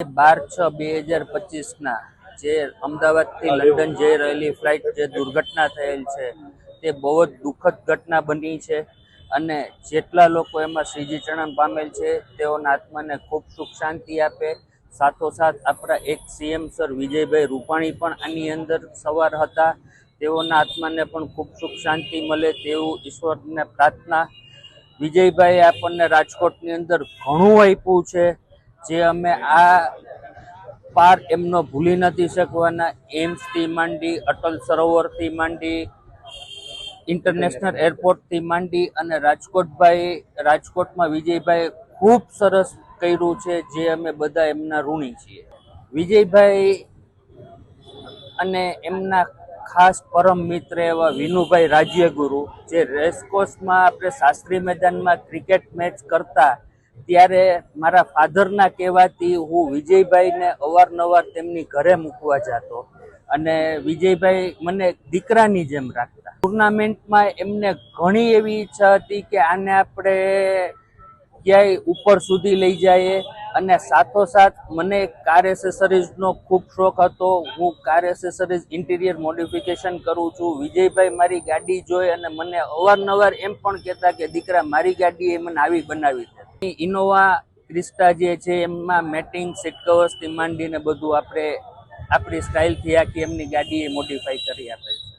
બાર છ બે હજાર પચીસના જે અમદાવાદથી લંડન જઈ રહેલી ફ્લાઇટ જે દુર્ઘટના થયેલ છે તે બહુ જ દુઃખદ ઘટના બની છે અને જેટલા લોકો એમાં શ્રીજી ચરણ પામેલ છે તેઓના આત્માને ખૂબ સુખ શાંતિ આપે. સાથોસાથ આપણા એક સીએમ સર વિજયભાઈ રૂપાણી પણ આની અંદર સવાર હતા. તેઓના આત્માને પણ ખૂબ સુખ શાંતિ મળે તેવું ઈશ્વરને પ્રાર્થના. વિજયભાઈ આપણને રાજકોટની અંદર ઘણું આપ્યું છે. જે અમે આ પાર એમનો ભૂલી નથી શકવાના. એમ્સથી માંડી, અટલ સરોવરથી માંડી, ઇન્ટરનેશનલ એરપોર્ટથી માંડી અને રાજકોટભાઈ, રાજકોટમાં વિજયભાઈ ખૂબ સરસ કર્યું છે જે અમે બધા એમના ઋણી છીએ. વિજયભાઈ અને એમના ખાસ પરમ મિત્ર એવા વિનુભાઈ રાજ્યગુરુ, જે રેસકોર્સમાં આપણે શાસ્ત્રી મેદાનમાં ક્રિકેટ મેચ કરતા ત્યારે મારા ફાધરના કહેવાથી હું વિજયભાઈને અવારનવાર તેમની ઘરે મૂકવા જતો અને વિજયભાઈ મને દીકરાની જેમ રાખતા. ટુર્નામેન્ટમાં એમને ઘણી એવી ઈચ્છા હતી કે આને આપણે ક્યાંય ઉપર સુધી લઈ જઈએ અને સાથોસાથ મને કાર એસેસરીઝનો ખૂબ શોખ હતો. હું કાર એસેસરીઝ ઇન્ટિરિયર મોડિફિકેશન કરું છું. વિજયભાઈ મારી ગાડી જોઈ અને મને અવારનવાર એમ પણ કહેતા કે, દીકરા, મારી ગાડી એ મને આવી બનાવી છે ઇનોવા, ક્રિસ્ટા જે છે, એમાં મેટિંગ, સીટ કવર્સથી માંડીને બધું આપણે આપણી સ્ટાઇલથી આખી એમની ગાડી મોડિફાઈ કરી આપે છે.